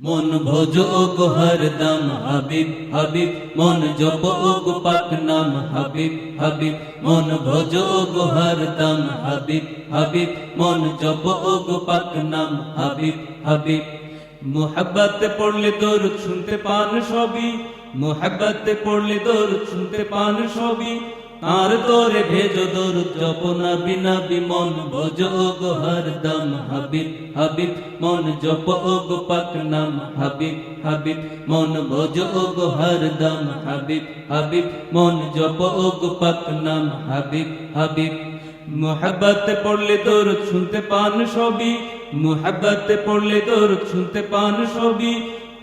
মন ভোজ গো হরদম হাবিব হাবিব। মন জপ গো পাক নাম হাবিব হাবিব। মন ভোজ গো হরদম হাবিব হাবিব। মন জপ গো পাক নাম হাবিব হাবিব। মোহাব্বত পড়লে তোর শুনতে পান সবই, মোহাব্বত পড়লে তোর শুনতে পান সবই। তার তোরে ভেজো দোর জপ নবী নবী মন ভোজ গো হরদম হাবিব হাবিব, মন জপ গো পাক নাম হাবিব হাবিব, মন ভোজ গো হরদম হাবিব হাবিব, মন জপ গো পাক নাম হাবিব হাবিব। মোহাব্বত পড়লে তোর শুনতে পান সবই, মোহাব্বত পড়লে তোর শুনতে পান সবই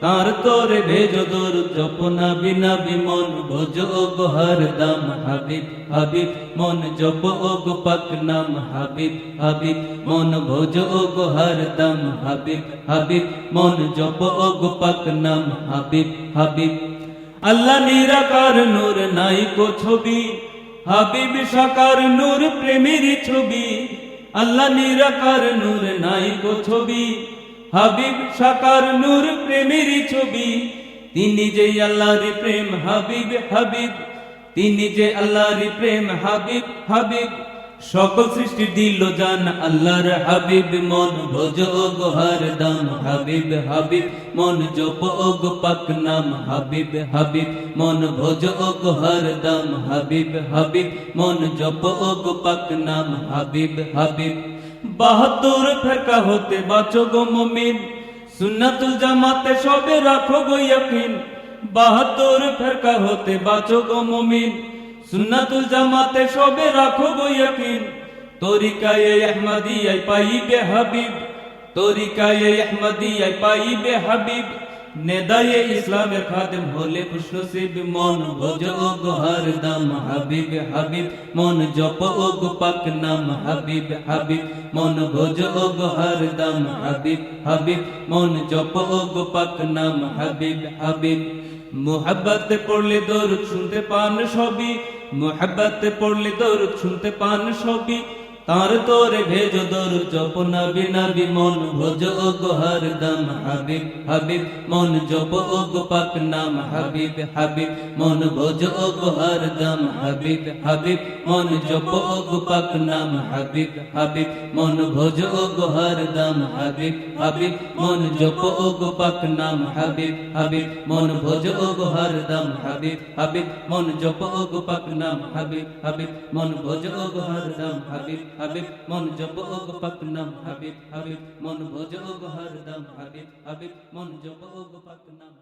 তার তোরে ভেজ দোর জপনা বিনা বিমন, ভোজ গো হরদম হাবিব হাবিব, মন জপ গো পাক নাম হাবিব হাবিব, মন ভোজ গো হরদম হাবিব হাবিব, মন জপ গো পাক নাম হাবিব হাবিব। আল্লাহ নিরাকার নূর নাই কো ছবি, হাবিব সাকার নূর প্রেমের ছবি। আল্লাহ নিরাকার নূর নাই কো ছবি হাবিব সাকার নূর প্রেমের ছবি। তিনি যে আল্লাহর প্রেম হাবিব হাবিব। তিনি যে আল্লাহর প্রেম হাবিব হাবিব। সকল সৃষ্টি দিল জান আল্লাহর হাবিব। মন ভোজ গো হরদম হাবিব হাবিব। মন জপ গো পাক নাম হাবিব হাবিব। মন ভোজ গো হরদম হাবিব হাবিব। মন জপ গো পাক নাম হাবিব হাবিব। বাহাত্তর ফেরকা হতে বাঁচো গো মমিন। সুন্নাতুল জামাতে সবে রাখো গো ইয়াকিন। বাহাত্তর ফেরকা হতে বাঁচো গো মমিন। সুন্নাতুল জামাতে সবে রাখো গো ইয়াকিন। তরিকায়ে আহমদিয়ায় পাইবে হাবিব। তরিকায়ে আহমদিয়ায় পাইবে হাবিব। নেদায়ে ইসলামের খাদেম হলে খুশনসিব, মন ভোজ গো হরদম হাবিব হাবিব, মন জপ গো পাক নাম, হাবিব হাবিব, মন ভোজ গো হরদম হাবিব হাবিব, মন জপ গো পাক নাম, হাবিব হাবিব। মোহাব্বত পড়লে দরুদ শুনতে পান সবই, মোহাব্বত পড়লে দরুদ শুনতে পান সবই। তার তোরে ভেজ দরু জপ নবী নবী মন ভোজ গো হরদম হাবিব হাবিব, মন জপ গো পাক নাম হাবিব হাবিব, মন ভোজ গো হরদম হাবিব হাবিব, মন জপ গো পাক নাম হাবিব হাবিব, মন ভোজ গো হরদম হাবিব হাবিব, মন জপ গো পাক নাম হাবিব হাবিব, মন ভোজ গো হরদম হাবিব হাবিব, মন জপ গো পাক নাম হাবিব হাবিব, মন ভোজ গো হরদম হাবিব। হাবিব, মন জপ ওগ পাক নাম হাবিব হাবিব, মন ভোজ ওগ হরদম হাবিব হাবিব, মন জপ ওগ পাক নাম